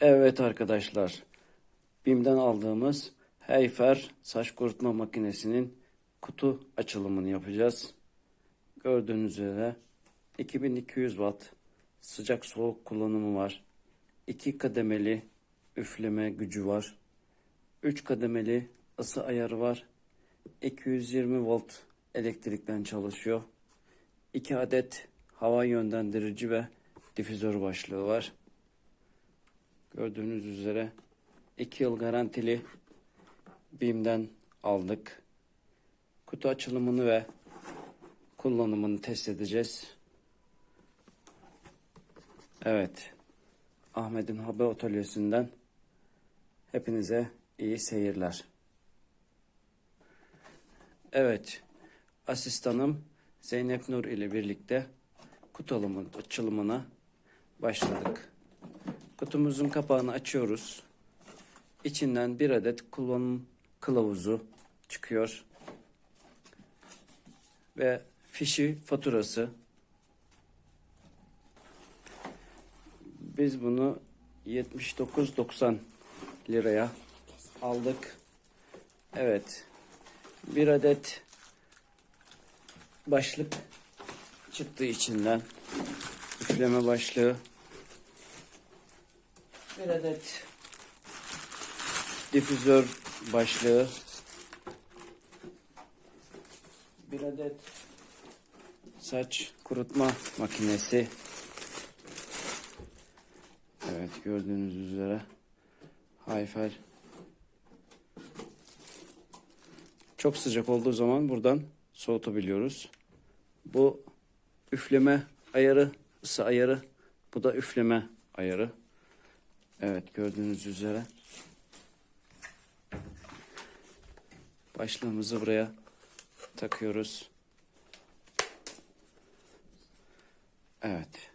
Evet arkadaşlar, BİM'den aldığımız Heyfer saç kurutma makinesinin kutu açılımını yapacağız. Gördüğünüz üzere 2200 watt sıcak soğuk kullanımı var. 2 kademeli üfleme gücü var. 3 kademeli ısı ayarı var. 220 volt elektrikten çalışıyor. 2 adet hava yönlendirici ve difüzör başlığı var. Gördüğünüz üzere 2 yıl garantili BİM'den aldık. Kutu açılımını ve kullanımını test edeceğiz. Evet. Ahmet'in Haber Atölyesi'nden hepinize iyi seyirler. Evet. Asistanım Zeynep Nur ile birlikte kutu açılımına başladık. Kutumuzun kapağını açıyoruz. İçinden bir adet kullanım kılavuzu çıkıyor. Ve fişi faturası. Biz bunu 79.90 liraya aldık. Evet. Bir adet başlık çıktı içinden. Üfleme başlığı. Bir adet difüzör başlığı. Bir adet saç kurutma makinesi. Evet gördüğünüz üzere Hayfer çok sıcak olduğu zaman buradan soğutabiliyoruz. Bu üfleme ayarı, ısı ayarı. Bu da üfleme ayarı. Evet gördüğünüz üzere. Başlığımızı buraya takıyoruz. Evet.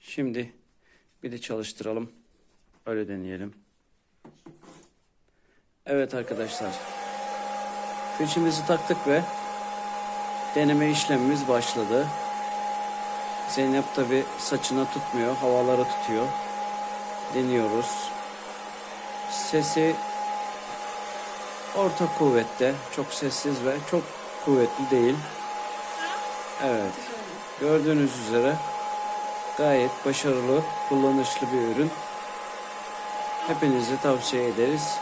Şimdi bir de çalıştıralım. Öyle deneyelim. Evet arkadaşlar. Fişimizi taktık ve deneme işlemimiz başladı. Zeynep tabi saçına tutmuyor, havalara tutuyor. Deniyoruz. Sesi orta kuvvette, çok sessiz ve çok kuvvetli değil. Evet. Gördüğünüz üzere gayet başarılı, kullanışlı bir ürün. Hepinize tavsiye ederiz.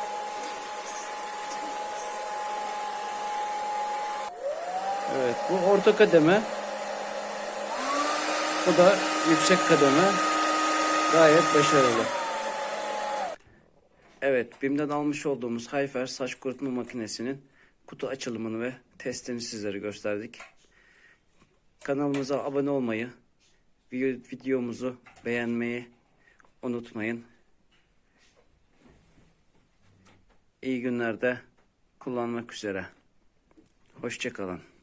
Evet, bu orta kademe. Bu da yüksek kademe. Gayet başarılı. Evet, BİM'den almış olduğumuz Hayfer saç kurutma makinesinin kutu açılımını ve testini sizlere gösterdik. Kanalımıza abone olmayı, vi- videomuzu beğenmeyi unutmayın. İyi günlerde kullanmak üzere. Hoşçakalın.